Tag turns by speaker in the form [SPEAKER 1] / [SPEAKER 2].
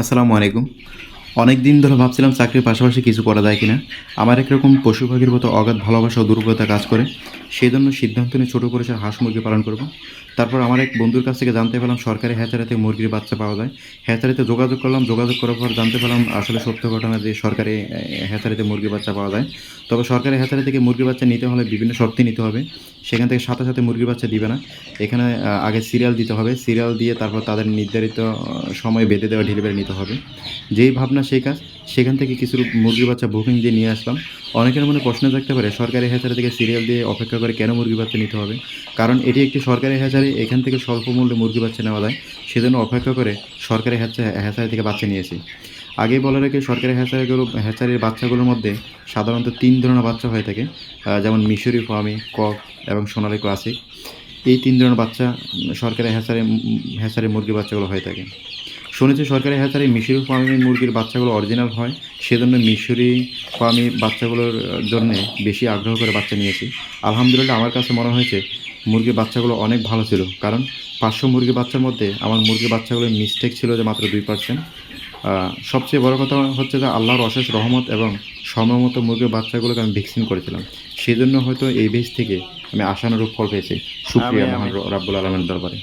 [SPEAKER 1] আসসালামু আলাইকুম। অনেক দিন ধরে ভাবছিলাম চাকরির পাশাপাশি কিছু করা যায় কিনা। আমার একরকম পশু পাখির মতো অগাধ ভালোবাসা ও দুর্বলতা কাজ করে। সেই জন্য সিদ্ধান্ত নিয়ে ছোটো পরিসর হাঁস মুরগি পালন করব। তারপর আমার এক বন্ধুর কাছ থেকে জানতে পারলাম সরকারি হ্যাচারিতে মুরগির বাচ্চা পাওয়া যায়। হ্যাচারিতে যোগাযোগ করলাম, যোগাযোগ করার পর জানতে পারলাম আসলে সত্য ঘটনা যে সরকারি হ্যাচারিতে মুরগির বাচ্চা পাওয়া যায়। তবে সরকারি হ্যাচারি থেকে মুরগির বাচ্চা নিতে হলে বিভিন্ন শর্তে নিতে হবে। সেখান থেকে সাথে সাথে মুরগির বাচ্চা দিবে না। এখানে আগে সিরিয়াল দিতে হবে। সিরিয়াল দিয়ে তারপর তাদের নির্ধারিত সময় বেঁধে দেওয়া ডেলিভারি নিতে হবে। যেই ভাবনা সেই কাজ। সেখান থেকে কিছু মুরগির বাচ্চা বুকিং দিয়ে নিয়ে আসলাম। অনেকের মনে প্রশ্ন থাকতে পারে, সরকারি হ্যাচারি থেকে সিরিয়াল দিয়ে অপেক্ষা করে কেন মুরগি বাচ্চা নিতে হবে? কারণ এটি একটি সরকারি হ্যাচারি। এখান থেকে স্বল্প মূল্যে মুরগি বাচ্চা নেওয়া যায়, সেজন্য অপেক্ষা করে সরকারি হ্যাচা হ্যাচারি থেকে বাচ্চা নিয়েছি আগেই বলে রেখে, সরকারি হ্যাচারিগুলো, হ্যাচারির বাচ্চাগুলোর মধ্যে সাধারণত তিন ধরনের বাচ্চা হয়ে থাকে যেমন মিশরি ফার্মি, কক এবং সোনালি ক্লাসিক। এই তিন ধরনের বাচ্চা সরকারি হ্যাচারি হ্যাচারি মুরগির বাচ্চাগুলো হয়ে থাকে। শুনেছি সরকারি হ্যাচারি মিশরি ফার্মি মুরগির বাচ্চাগুলো অরিজিনাল হয়, সেজন্য মিশরি ফার্মি বাচ্চাগুলোর জন্য বেশি আগ্রহ করে বাচ্চা নিয়েছি। আলহামদুলিল্লাহ, আমার কাছে মনে হয়েছে মুরগির বাচ্চাগুলো অনেক ভালো ছিল। কারণ পাঁচশো মুরগির বাচ্চার মধ্যে আমার মুরগির বাচ্চাগুলোর মিস্টেক ছিল যে মাত্র দুই পার্সেন্ট সবচেয়ে বড় কথা হচ্ছে যে আল্লাহর অশেষ রহমত এবং সময়মতো মুরগির বাচ্চাগুলোকে আমি ভ্যাকসিন করেছিলাম। সেই জন্য হয়তো এই বেশ থেকে আমি আশানুরূপ ফল পেয়েছি। সুপ্রিয়া মহান রাব্বুল আলমের দরবারে।